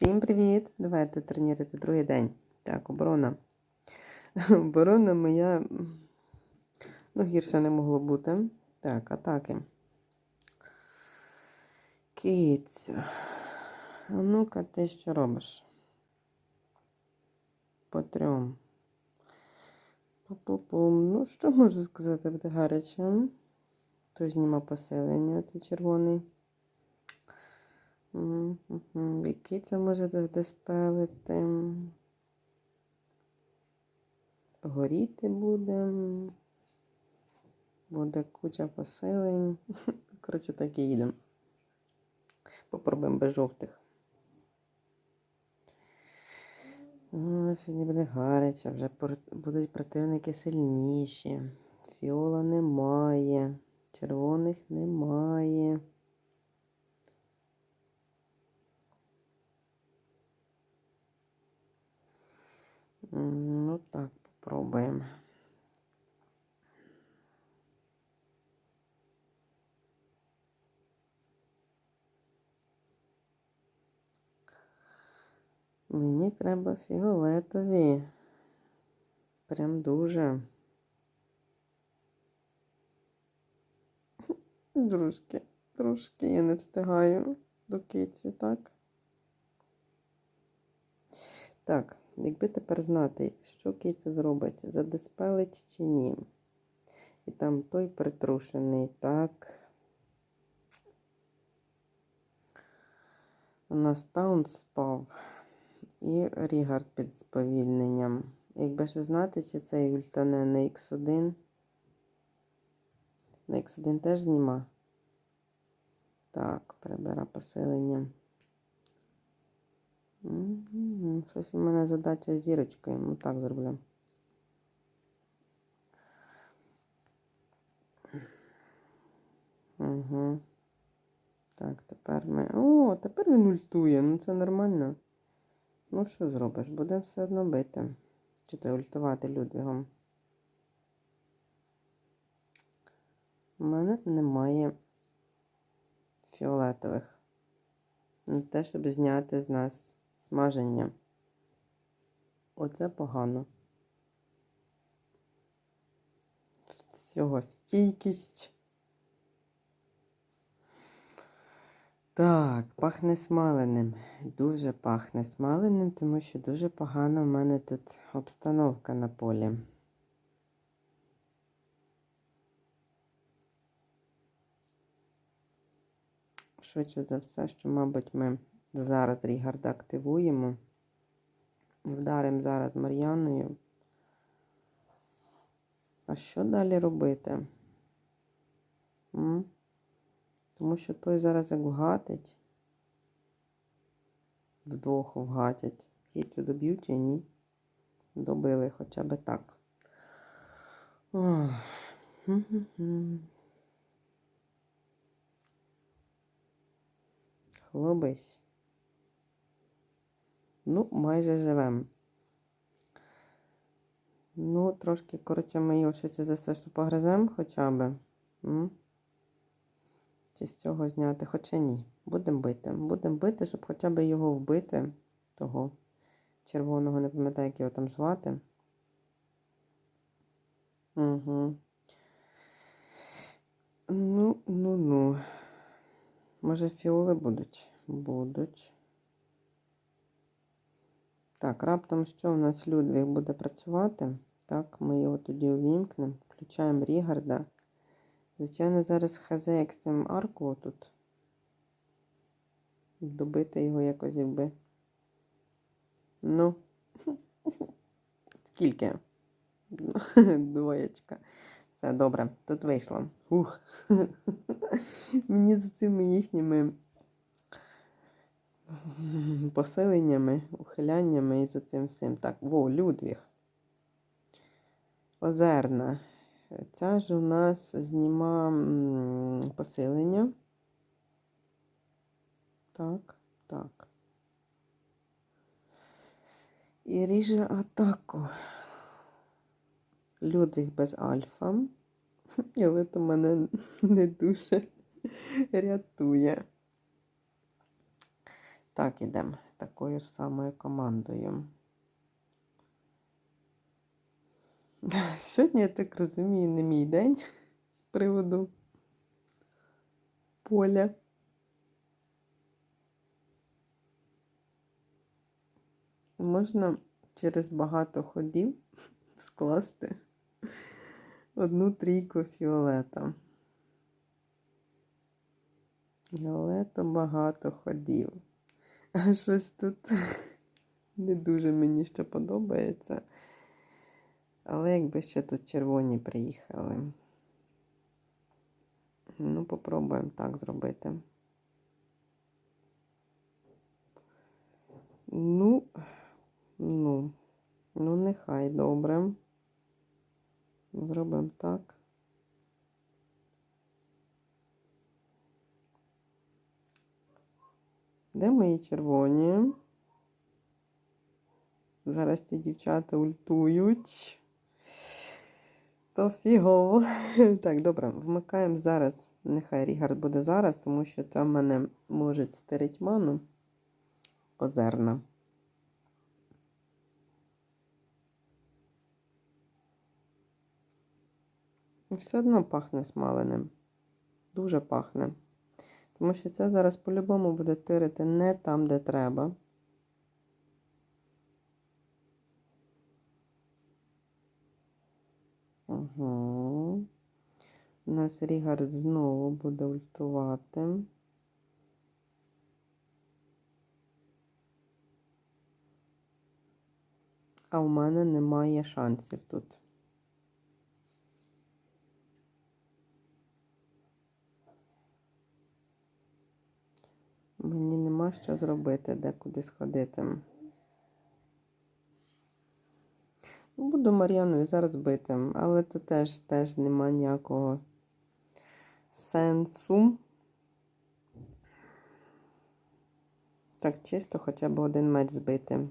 Всім привіт! Давайте тренувати другий день. Так, оборона. Оборона моя, ну, гірше не могло бути. Так, атаки. Киця. А ну-ка, ти що робиш? По трьом. Пу-пу-пум. Ну, що можу сказати, буде гаряче. Той зніма поселення, цей червоний. Мгм. Який це може десь диспелити? Горіти буде. Буде куча посилень. Коротше, так і їдемо. Попробуємо без жовтих. О, сьогодні буде гаряче, вже будуть противники сильніші. Фіола немає, червоних немає. Ну так, попробуємо. Мені треба фіолетові. Прям дуже. Дружки, трошки я не встигаю до киці, так? Так, якби тепер знати, що киця зробить, задиспелить чи ні. І там той притрушений, так. У нас таун спав і Рігард під сповільненням. Якби ще знати, чи цей ультане на X1. На X1 теж зніма. Так, прибира посилення. Щось у мене задача з зірочкою. Ну так зроблю. Угу. Так, тепер ми. О, тепер він ультує. Ну це нормально. Ну, що зробиш? Буде все одно бити. Чи то ультувати Людвігом. У мене немає фіолетових. Не те, щоб зняти з нас смаження. Оце погано. Всього стійкість. Так, пахне смаленим. Дуже пахне смаленим, тому що дуже погана в мене тут обстановка на полі. Швидше за все, що, мабуть, ми зараз Рігарда активуємо. Вдаримо зараз Мар'яною. А що далі робити? М? Тому що той зараз як вгатить. Вдвох вгатять. Кітю доб'ють чи ні? Добили хоча б так. Ох. Хм-хм-хм. Ну, майже живем. Ну, трошки, коротше, ми його швидше за все, що погриземо хоча б. М? Чи з цього зняти? Хоча ні. Будемо бити. Будемо бити, щоб хоча б його вбити. Того червоного, не пам'ятаю, як його там звати. Угу. Ну, ну, ну. Може, фіоли будуть? Будуть. Так, раптом що у нас Людвіг буде працювати? Так, ми його тоді увімкнемо. Включаємо Рігарда. Звичайно, зараз хз як з цим арку тут. Добити його якось якби. Ну. Скільки? Двоєчка. Все добре, тут вийшло. Ух. Мені за цими їхніми посиленнями, ухиляннями і за цим всім. Так, во, Людвіг. Озерна. Ця ж у нас зніма посилення. Так, так. І ріже атаку. Людвіг без альфа. Але то мене не дуже рятує. Так, ідемо такою ж самою командою. Сьогодні, я так розумію, не мій день з приводу поля. Можна через багато ходів скласти одну трійку фіолета. Фіолету багато ходів. А щось тут не дуже мені ще подобається. Але якби ще тут червоні приїхали. Ну, попробуємо так зробити. Ну, ну, ну, нехай добре. Зробимо так. Де мої червоні? Зараз ті дівчата ультують. То фігово. Так, добре, вмикаємо зараз. Нехай Рігард буде зараз, тому що це мене може стереть ману озерна. Все одно пахне смаленим. Дуже пахне. Тому що це зараз по-любому буде тирити не там, де треба. Угу. У нас Рігард знову буде ультувати. А у мене немає шансів тут. Мені нема що зробити, де куди сходити. Буду Мар'яною зараз бити, але тут теж, теж нема ніякого сенсу. Так, чисто хоча б один меч збити.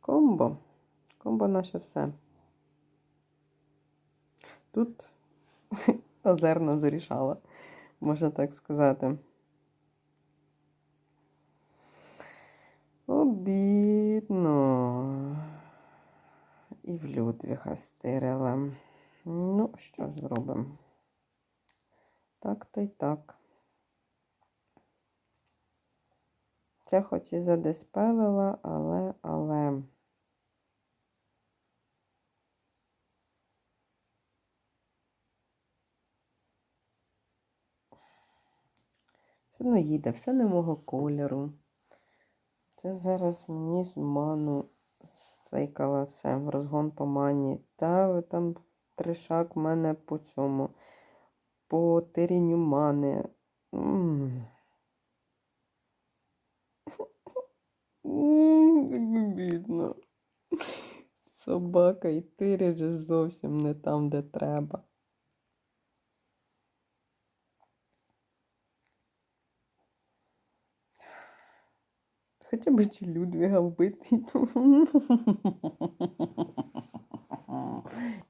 Комбо. Комбо наше все. Тут озерна зарішала, можна так сказати. Обідно. І в Людвіга стирила. Ну, що ж зробимо? Так то й так. Це хоч і задиспелила, але, але. Одно їде, все не мого кольору. Це зараз мені з ману стейкала все, розгон по мані. Та там тришак в мене по цьому, по тирінню мани. Бідно. Собака і тирить же зовсім не там, де треба. Хоча б чи Людвіга вбити.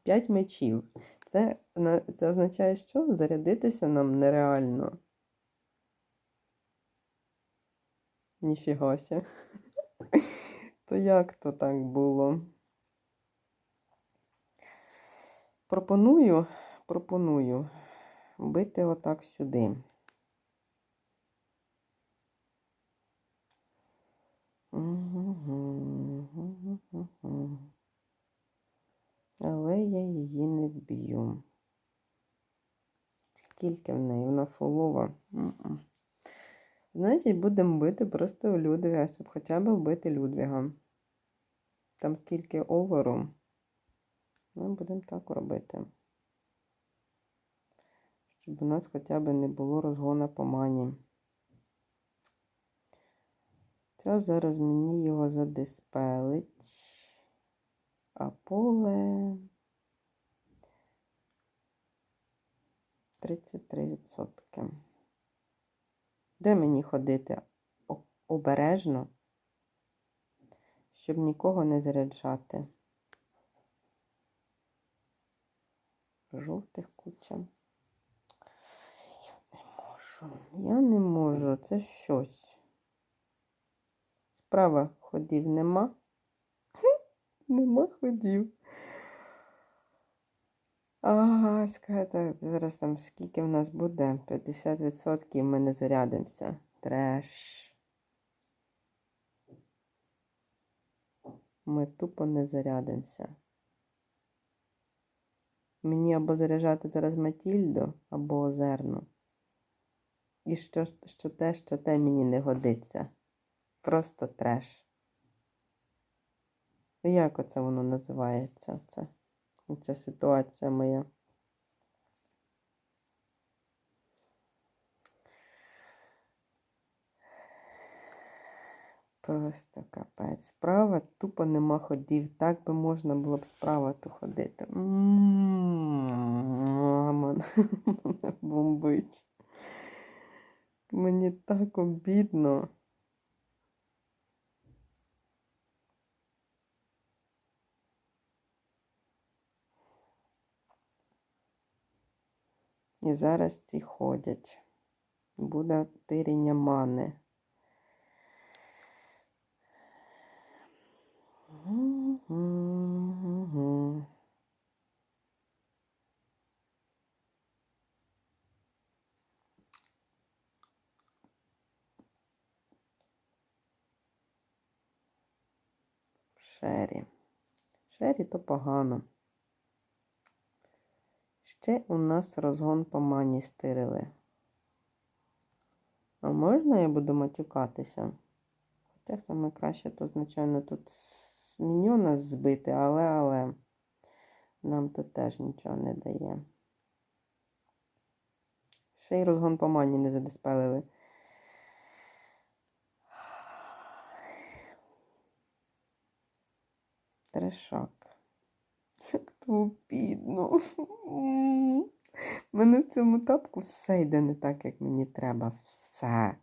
П'ять мечів. Це, це означає, що зарядитися нам нереально. Ніфігася. То як то так було? Пропоную, пропоную бити отак сюди. Але я її не вб'ю. Скільки в неї? Вона фолова. Значить, будемо бити просто Людвіга, щоб хоча б вбити Людвіга. Там скільки оверу. Ну, будемо так робити. Щоб у нас хоча б не було розгона по мані. Це зараз мені його задиспелить. А поле 33%. Де мені ходити обережно, щоб нікого не заряджати? Жовтих куча. що? Я не можу, це щось. Справа ходів нема. Нема ходів. Ага, скажете, зараз там скільки в нас буде? 50% ми не зарядимося. Треш. Ми тупо не зарядимося. Мені або заряджати зараз Матільду, або озерну. І що, що те, що те мені не годиться. Просто треш. Як оце воно називається? Це, ця ситуація моя. Просто капець. Справа тупо нема ходів. Так би можна було б справа ту ходити. Мама бомбить. Мені так обідно. І зараз ці ходять. Буде тиріння мани. Шері. Шері то погано. Ще у нас розгон по мані стирили. А можна я буду матюкатися? Хоча саме краще, то, звичайно, тут з міньйона збити, але, але нам то теж нічого не дає. Ще й розгон по мані не задиспелили. Трешак. Як то обідно. У мене в цьому тапку все йде не так, як мені треба. Все.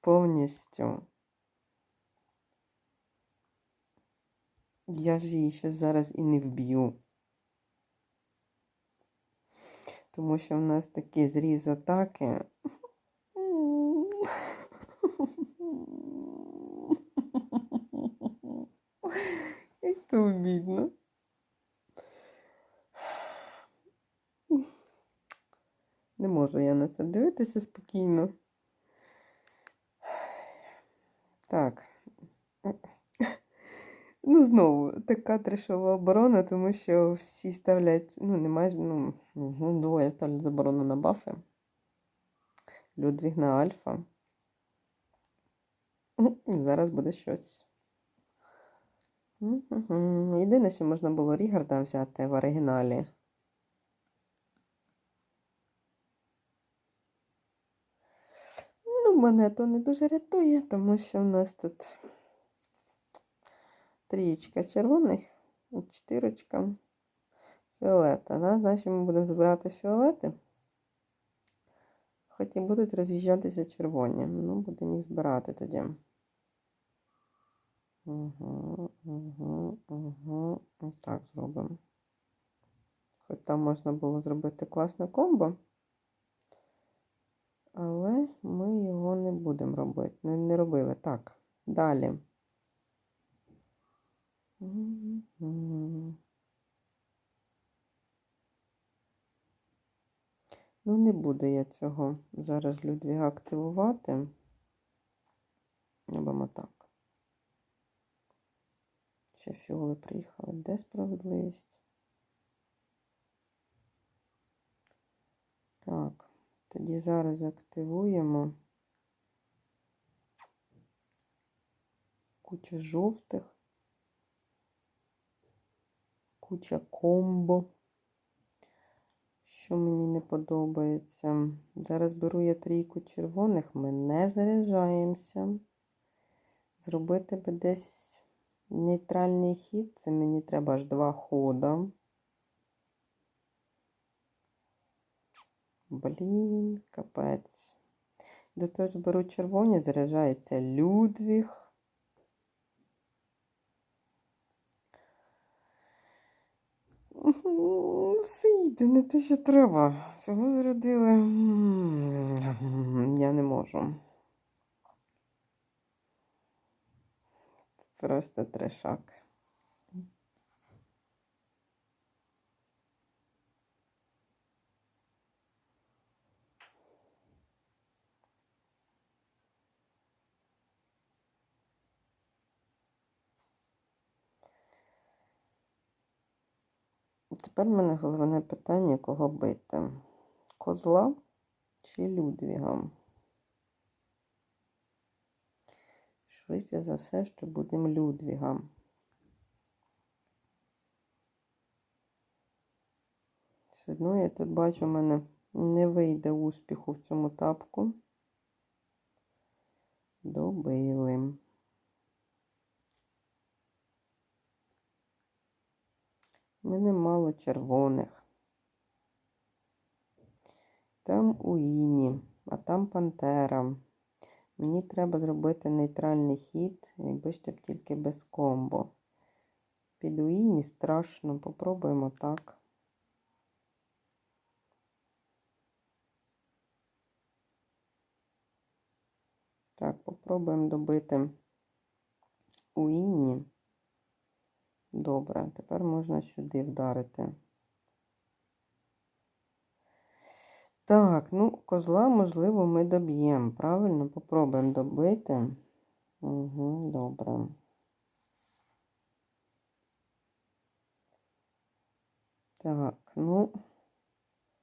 Повністю. Я ж її ще зараз і не вб'ю. Тому що в нас такі зріз атаки. Як то обідно. Не можу я на це дивитися спокійно. Так. Ну, знову, така трешова оборона, тому що всі ставлять, ну, не майже, ну, ну, двоє ставлять заборону на бафи. Людвіг на альфа. І Зараз буде щось. Єдине, що можна було Рігарда взяти в оригіналі. Ну, мене то не дуже рятує, тому що в нас тут трієчка червоних і чотирочка фіолета. Да? Значить, ми будемо збирати фіолети. Хоч і будуть роз'їжджатися червоні. Ну, будемо їх збирати тоді. Угу, угу, угу. Так зробимо. Хоч там можна було зробити класне комбо. Але ми його не будемо робити. Не, не робили. Так, далі. Ну, не буду я цього зараз Людвіга активувати. Робимо так. Ще фіоли приїхали. Де справедливість? Так, тоді зараз активуємо куча жовтих, куча комбо, що мені не подобається. Зараз беру я трійку червоних, ми не заряджаємося. Зробити би десь нейтральний хід, це мені треба аж два хода. Блін, капець. До того ж беру червоні, заряджається Людвіг. Все йде, не те, що треба. Цього зарядили. Я не можу. Просто трешак. Тепер в мене головне питання, кого бити. Козла чи Людвіга? Швидше за все, що будемо Людвіга. Все одно я тут бачу, в мене не вийде успіху в цьому тапку. Добили. У мене мало червоних. Там Уіні, а там Пантера. Мені треба зробити нейтральний хід, якби щоб тільки без комбо. Під Уіні страшно, попробуємо так. Так, попробуємо добити Уіні. Добре, тепер можна сюди вдарити. Так, ну, козла, можливо, ми доб'ємо. Правильно, попробуємо добити. Угу, добре. Так, ну,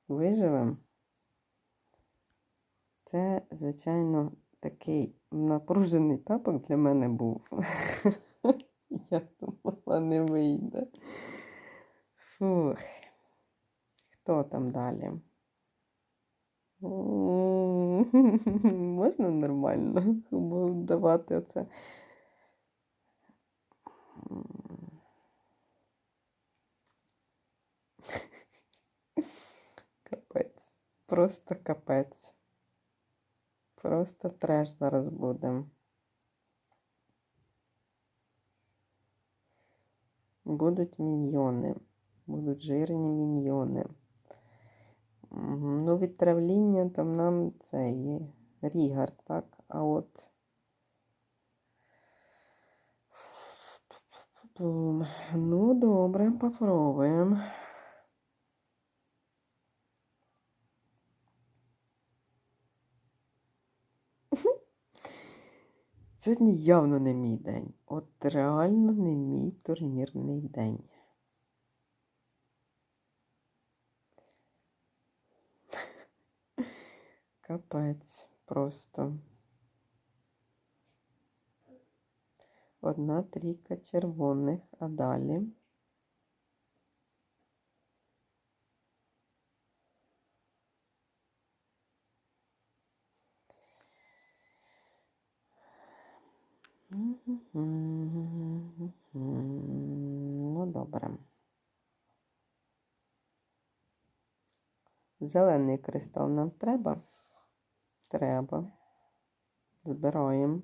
виживемо. Це, звичайно, такий напружений тапок для мене був. Я думала, не вийде. Фух. Хто там далі? Можна нормально давати оце. Капець. Просто капець. Просто треш зараз буде. Будуть міньйони. Будуть жирні міньйони. Ну, від травління там нам це є рігар, так? А от. Ну, добре, попробуємо. Сьогодні явно не мій день. От реально не мій турнірний день. Капець просто. Одна трійка червоних, а далі. Ну, добре. Зелений кристал нам треба? Треба. Збираємо.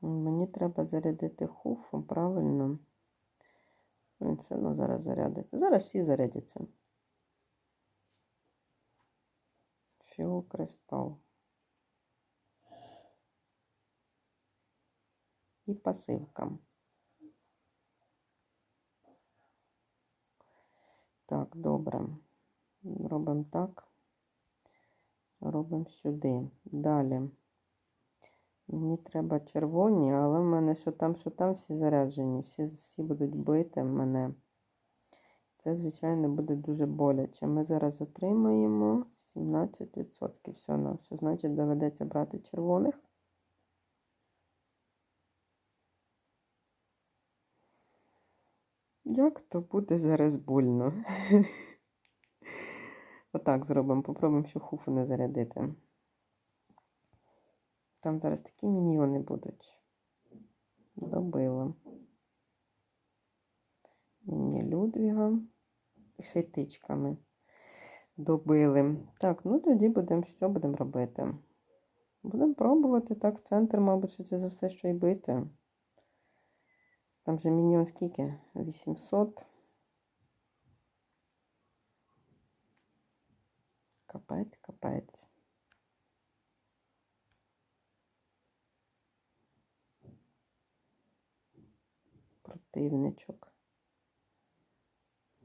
Мені треба зарядити хуфу, правильно? Він все одно зараз зарядиться. Зараз всі зарядяться. Фіокристал. І пасивка. Так, добре. Робимо так. Робимо сюди. Далі. Мені треба червоні, але в мене що там, що там всі заряджені, всі всі будуть бити мене. Це, звичайно, буде дуже боляче. Ми зараз отримаємо 17%. Все на все. Значить, доведеться брати червоних. Як то буде зараз больно? Отак зробимо. Попробуємо, що хуфу не зарядити. Там зараз такі міньйони будуть. Добила. Міні Людвіга. ще й тичками добили. Так, ну тоді будемо, що будемо робити? Будемо пробувати так в центр, мабуть, швидше за все, що й бити. Там же міньйон скільки? 800. Капець, капець. Противничок.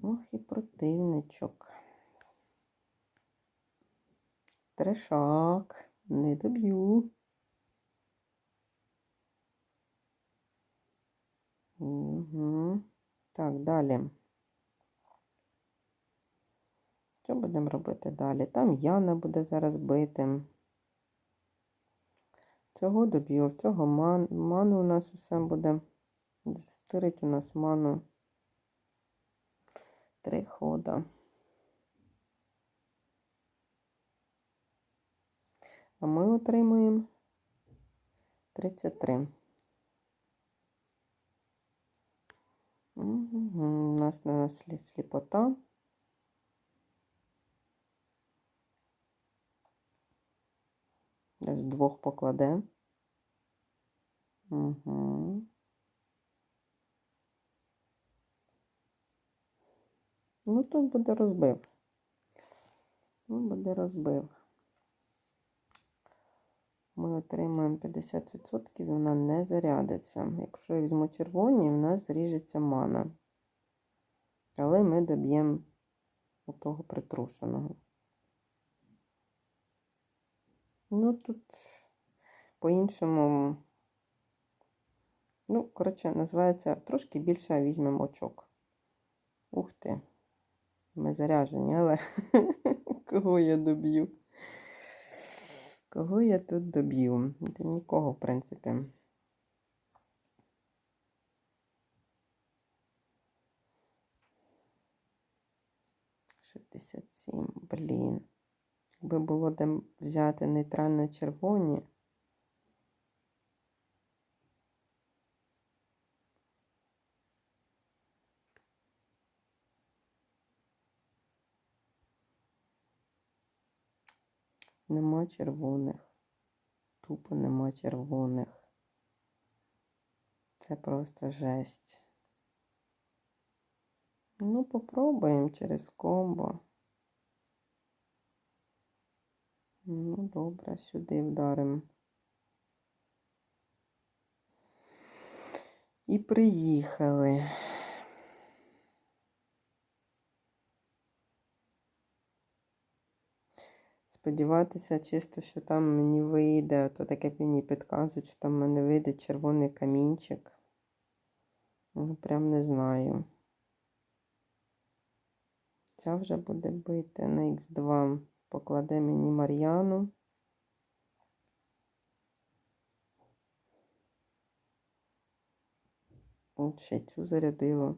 Ох і противничок. Трешак. Не доб'ю. Угу. Так, далі. Що будемо робити далі? Там Яна буде зараз бити. Цього доб'ю, цього ман, ману у нас усе буде. Стирить у нас ману. Три хода. А ми отримуємо 33. Угу. У нас на нас слі- сліпота. Десь двох покладе. Угу. Ну, тут буде розбив. Ну, буде розбив. Ми отримаємо 50% і вона не зарядиться. Якщо я візьму червоні, в нас зріжеться мана. Але ми доб'ємо того притрушеного. Ну, тут по-іншому, ну, коротше, називається трошки більше візьмемо очок. Ух ти. Ми заряжені, але кого я доб'ю? Кого я тут доб'ю? Нікого, в принципі. Шістдесят сім, блін. Якби було де взяти нейтрально червоні. Нема червоних. Тупо нема червоних. Це просто жесть. Ну, попробуємо через комбо. Ну, добре, сюди вдаримо. І приїхали. Сподіватися чисто, що там мені вийде, то таке мені підказують, що там мене вийде червоний камінчик. Ну, прям не знаю. Ця вже буде бити на Х2. Покладе мені Мар'яну. От ще цю зарядило.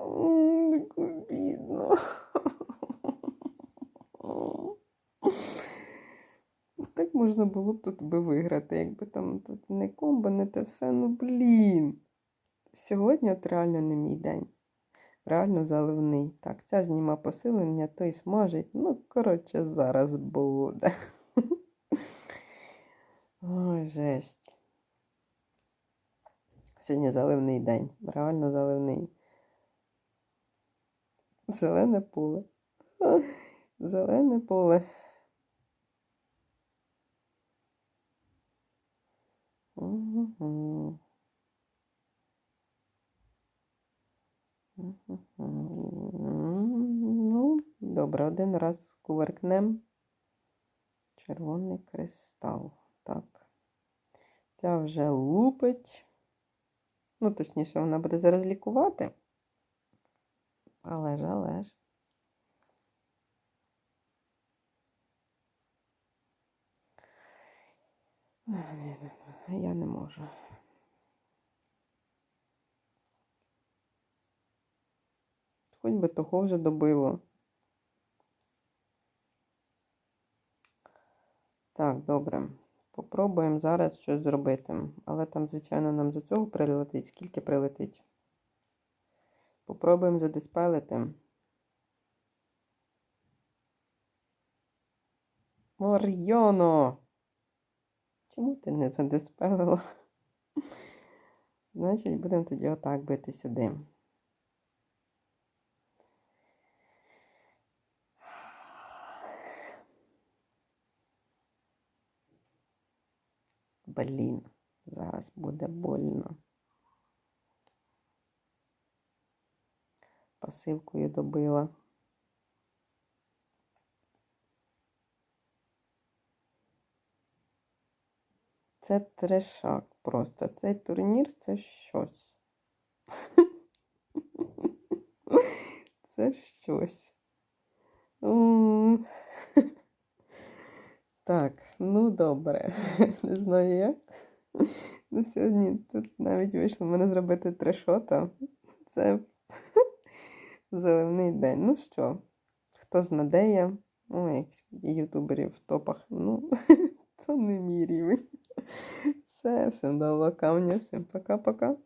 М, Так обідно. Так можна було б тут би виграти, якби там тут не комбо, не те все. Ну блін. Сьогодні от реально не мій день. Реально заливний. Так, ця зніма посилення, той смажить. Ну, коротше, зараз буде. Ой, жесть. Сьогодні заливний день. Реально заливний. Зелене поле. Зелене поле. Угу. Ну, добре, один раз кувыркнем. Червоний кристал. Так. Ця вже лупить. Ну, точніше, вона буде зараз лікувати. Але ж, але ж. Я не можу. Хоч би того вже добило. Так, добре. Попробуємо зараз щось зробити. Але там, звичайно, нам за цього прилетить. Скільки прилетить? Попробуємо задиспелити. Орйоно! Чому ти не задиспелила? Значить, будемо тоді отак бити сюди. Блін, зараз буде больно. Пасивкою добила. Це трешак просто. Цей турнір це щось. Це щось. Так, ну добре. Не знаю як. Ну, сьогодні тут навіть вийшло в мене зробити трешота. Це заливний день. Ну що, хто знадеє, ой, якісь ютуберів в топах, ну, то не мій рівень. Все, всім до камня, всім пока-пока.